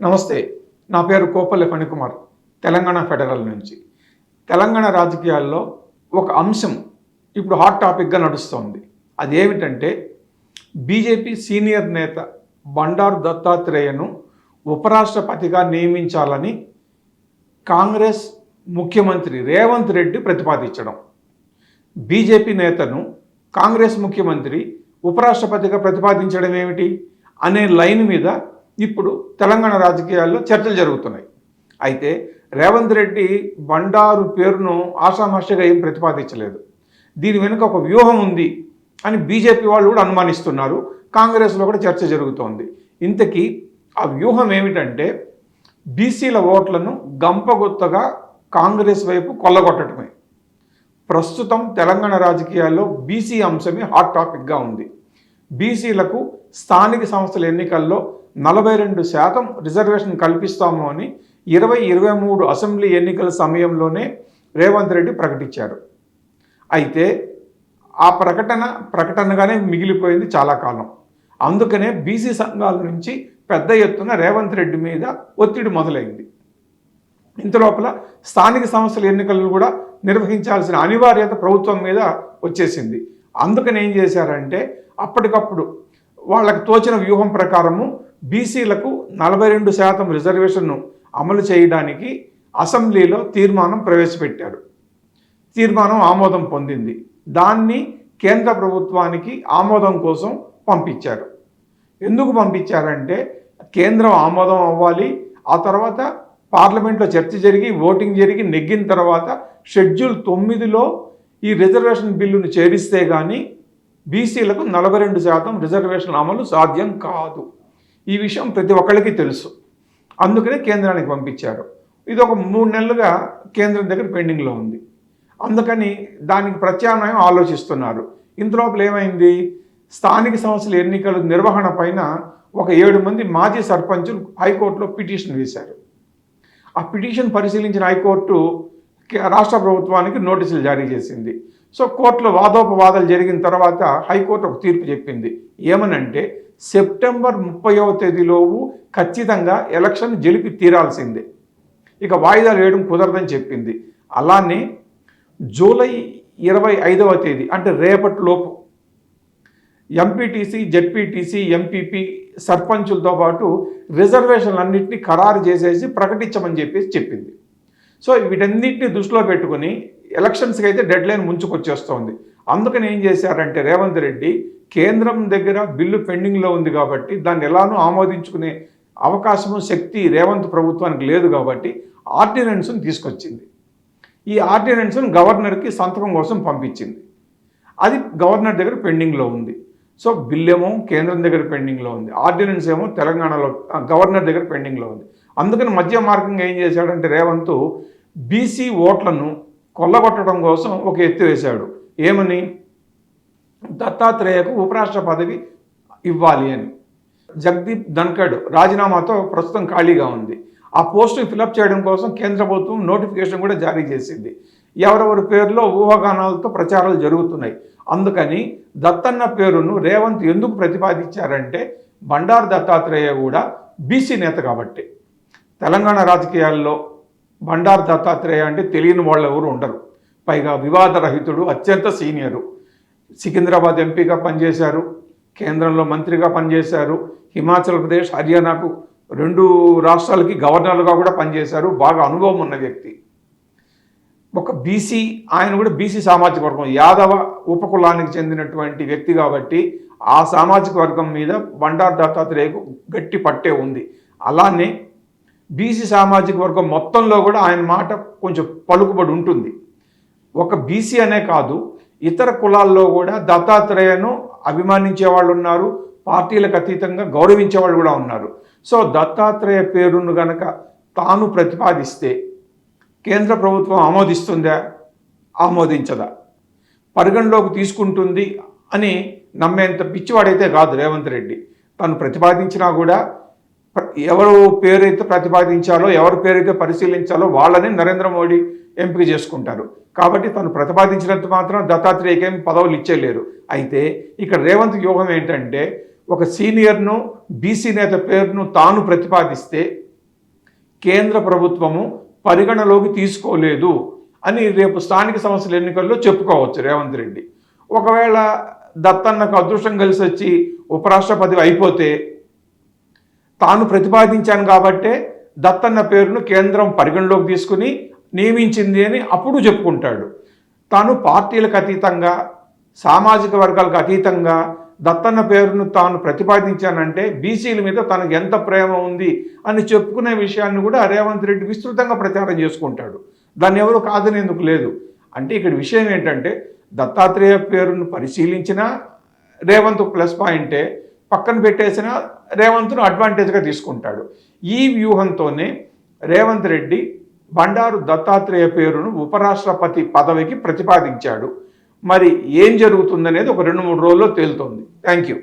నమస్తే నా పేరు కోపల్లి ఫణికుమార్ తెలంగాణ ఫెడరల్ నుంచి. తెలంగాణ రాజకీయాల్లో ఒక అంశం ఇప్పుడు హాట్ టాపిక్గా నడుస్తోంది. అదేమిటంటే బీజేపీ సీనియర్ నేత బండారు దత్తాత్రేయను ఉపరాష్ట్రపతిగా నియమించాలని కాంగ్రెస్ ముఖ్యమంత్రి రేవంత్ రెడ్డి ప్రతిపాదించడం. బీజేపీ నేతను కాంగ్రెస్ ముఖ్యమంత్రి ఉపరాష్ట్రపతిగా ప్రతిపాదించడం ఏమిటి? అనే లైన్ మీద ఇప్పుడు తెలంగాణ రాజకీయాల్లో చర్చలు జరుగుతున్నాయి. అయితే రేవంత్ రెడ్డి బండారు పేరును ఆషామాషగా ఏం ప్రతిపాదించలేదు. దీని వెనుక ఒక వ్యూహం ఉంది అని బీజేపీ వాళ్ళు కూడా అనుమానిస్తున్నారు. కాంగ్రెస్లో కూడా చర్చ జరుగుతోంది. ఇంతకీ ఆ వ్యూహం ఏమిటంటే బీసీల ఓట్లను గంపగొత్తగా కాంగ్రెస్ వైపు కొల్లగొట్టడమే. ప్రస్తుతం తెలంగాణ రాజకీయాల్లో బీసీ అంశమే హాట్ టాపిక్గా ఉంది. బీసీలకు స్థానిక సంస్థల ఎన్నికల్లో నలభై రెండు శాతం రిజర్వేషన్ కల్పిస్తాము అని ఇరవై ఇరవై మూడు అసెంబ్లీ ఎన్నికల సమయంలోనే రేవంత్ రెడ్డి ప్రకటించారు. అయితే ఆ ప్రకటన ప్రకటనగానే మిగిలిపోయింది చాలా కాలం. అందుకనే బీసీ సంఘాల నుంచి పెద్ద ఎత్తున రేవంత్ రెడ్డి మీద ఒత్తిడి మొదలైంది. ఇంతలోపల స్థానిక సంస్థల ఎన్నికలను కూడా నిర్వహించాల్సిన అనివార్యత ప్రభుత్వం మీద వచ్చేసింది. అందుకని ఏం చేశారంటే అప్పటికప్పుడు వాళ్ళకు తోచిన వ్యూహం ప్రకారము బీసీలకు నలభై రెండు శాతం రిజర్వేషన్ను అమలు చేయడానికి అసెంబ్లీలో తీర్మానం ప్రవేశపెట్టారు. తీర్మానం ఆమోదం పొందింది. దాన్ని కేంద్ర ప్రభుత్వానికి ఆమోదం కోసం పంపించారు. ఎందుకు పంపించారంటే కేంద్రం ఆమోదం అవ్వాలి ఆ తర్వాత పార్లమెంట్లో చర్చ జరిగి ఓటింగ్ జరిగి నెగ్గిన తర్వాత షెడ్యూల్ తొమ్మిదిలో ఈ రిజర్వేషన్ బిల్లును చేరిస్తే కానీ బీసీలకు నలభై రెండు శాతం రిజర్వేషన్ అమలు సాధ్యం కాదు. ఈ విషయం ప్రతి ఒక్కరికి తెలుసు. అందుకనే కేంద్రానికి పంపించారు. ఇది ఒక మూడు నెలలుగా కేంద్రం దగ్గర పెండింగ్లో ఉంది. అందుకని దానికి ప్రత్యామ్నాయం ఆలోచిస్తున్నారు. ఇంతలోపల ఏమైంది? స్థానిక సంస్థల ఎన్నికల నిర్వహణ పైన ఒక ఏడు మంది మాజీ సర్పంచులు హైకోర్టులో పిటిషన్ వేశారు. ఆ పిటిషన్ పరిశీలించిన హైకోర్టు రాష్ట్ర ప్రభుత్వానికి నోటీసులు జారీ చేసింది. సో కోర్టులో వాదోపవాదాలు జరిగిన తర్వాత హైకోర్టు ఒక తీర్పు చెప్పింది. ఏమనంటే సెప్టెంబర్ ముప్పైవ తేదీలోపు ఖచ్చితంగా ఎలక్షన్ జరిపి తీరాల్సిందే. ఇక వాయిదాలు వేయడం కుదరదని చెప్పింది. అలానే జూలై ఇరవై ఐదవ తేదీ అంటే రేపటి లోపు ఎంపీటీసీ జెడ్పీటీసీ ఎంపీపీ సర్పంచులతో పాటు రిజర్వేషన్లన్నింటినీ ఖరారు చేసేసి ప్రకటించమని చెప్పేసి చెప్పింది. సో వీటన్నిటిని దృష్టిలో పెట్టుకుని ఎలక్షన్స్కి అయితే డెడ్ లైన్ ముంచుకొచ్చేస్తోంది. అందుకని ఏం చేశారంటే రేవంత్ రెడ్డి కేంద్రం దగ్గర బిల్లు పెండింగ్లో ఉంది కాబట్టి దాన్ని ఎలానో ఆమోదించుకునే అవకాశము శక్తి రేవంత్ ప్రభుత్వానికి లేదు కాబట్టి ఆర్డినెన్స్ను తీసుకొచ్చింది. ఈ ఆర్డినెన్స్ను గవర్నర్కి సంతకం కోసం పంపించింది. అది గవర్నర్ దగ్గర పెండింగ్లో ఉంది. సో బిల్ ఏమో కేంద్రం దగ్గర పెండింగ్లో ఉంది. ఆర్డినెన్స్ ఏమో తెలంగాణలో గవర్నర్ దగ్గర పెండింగ్లో ఉంది. అందుకని మధ్య మార్గంగా ఏం చేశాడంటే రేవంత్ బీసీ ఓట్లను కొల్లగొట్టడం కోసం ఒక ఎత్తు వేశాడు. ఏమని? దత్తాత్రేయకు ఉపరాష్ట్ర పదవి ఇవ్వాలి అని. జగదీప్ ధన్కడ్ రాజీనామాతో ప్రస్తుతం ఖాళీగా ఉంది. ఆ పోస్టు ఫిలప్ చేయడం కోసం కేంద్ర ప్రభుత్వం నోటిఫికేషన్ కూడా జారీ చేసింది. ఎవరెవరి పేరులో ఊహాగానాలతో ప్రచారాలు జరుగుతున్నాయి. అందుకని దత్తన్న పేరును రేవంత్ ఎందుకు ప్రతిపాదించారంటే బండారు దత్తాత్రేయ కూడా బీసీ నేత కాబట్టి. తెలంగాణ రాజకీయాల్లో బండారు దత్తాత్రేయ అంటే తెలియని వాళ్ళు ఎవరు ఉండరు. పైగా వివాదరహితుడు అత్యంత సీనియరు. సికింద్రాబాద్ ఎంపీగా పనిచేశారు కేంద్రంలో మంత్రిగా పనిచేశారు హిమాచల్ ప్రదేశ్ హర్యానాకు రెండు రాష్ట్రాలకి గవర్నర్లుగా కూడా పనిచేశారు బాగా అనుభవం ఉన్న వ్యక్తి. ఒక బీసీ ఆయన కూడా బీసీ సామాజిక వర్గం యాదవ ఉపకులానికి చెందినటువంటి వ్యక్తి కాబట్టి ఆ సామాజిక వర్గం మీద బండారు దత్తాత్రేయకు గట్టి పట్టే ఉంది. అలానే బీసీ సామాజిక వర్గం మొత్తంలో కూడా ఆయన మాట కొంచెం పలుకుబడి ఉంటుంది. ఒక బీసీ అనే కాదు ఇతర కులాల్లో కూడా దత్తాత్రేయను అభిమానించే వాళ్ళు ఉన్నారు పార్టీలకు అతీతంగా గౌరవించే వాళ్ళు కూడా ఉన్నారు. సో దత్తాత్రేయ పేరును గనక తాను ప్రతిపాదిస్తే కేంద్ర ప్రభుత్వం ఆమోదిస్తుందా? ఆమోదించదా? పరిగణలోకి తీసుకుంటుంది అని నమ్మేంత పిచ్చివాడైతే కాదు రేవంత్ రెడ్డి. తను ప్రతిపాదించినా కూడా ఎవరు పేరైతే ప్రతిపాదించాలో ఎవరి పేరైతే పరిశీలించాలో వాళ్ళని నరేంద్ర మోడీ ఎంపిక చేసుకుంటారు. కాబట్టి తను ప్రతిపాదించినంత మాత్రం దత్తాత్రేయకేం పదవులు ఇచ్చేయలేరు. అయితే ఇక్కడ రేవంత్ వ్యూహం ఏంటంటే ఒక సీనియర్ను బీసీ నేత పేరును తాను ప్రతిపాదిస్తే కేంద్ర ప్రభుత్వము పరిగణలోకి తీసుకోలేదు అని రేపు స్థానిక సంస్థల ఎన్నికల్లో చెప్పుకోవచ్చు రేవంత్ రెడ్డి. ఒకవేళ దత్తన్నకు అదృష్టం కలిసి వచ్చి ఉపరాష్ట్రపతి అయిపోతే తాను ప్రతిపాదించాను కాబట్టే దత్తన్న పేరును కేంద్రం పరిగణలోకి తీసుకుని నియమించింది అని అప్పుడు చెప్పుకుంటాడు. తాను పార్టీలకు అతీతంగా సామాజిక వర్గాలకు అతీతంగా దత్తన్న పేరును తాను ప్రతిపాదించానంటే బీసీల మీద తనకు ఎంత ప్రేమ ఉంది అని చెప్పుకునే విషయాన్ని కూడా రేవంత్ రెడ్డి విస్తృతంగా ప్రచారం చేసుకుంటాడు. దాన్ని ఎవరు కాదనేందుకు లేదు. అంటే ఇక్కడ విషయం ఏంటంటే దత్తాత్రేయ పేరును పరిశీలించినా రేవంత్ ప్లస్ పాయింటే పక్కన పెట్టేసిన రేవంత్ను అడ్వాంటేజ్గా తీసుకుంటాడు. ఈ వ్యూహంతోనే రేవంత్ రెడ్డి బండారు దత్తాత్రేయ పేరును ఉపరాష్ట్రపతి పదవికి ప్రతిపాదించాడు. మరి ఏం జరుగుతుందనేది ఒక రెండు మూడు రోజుల్లో తేలుతోంది. Thank you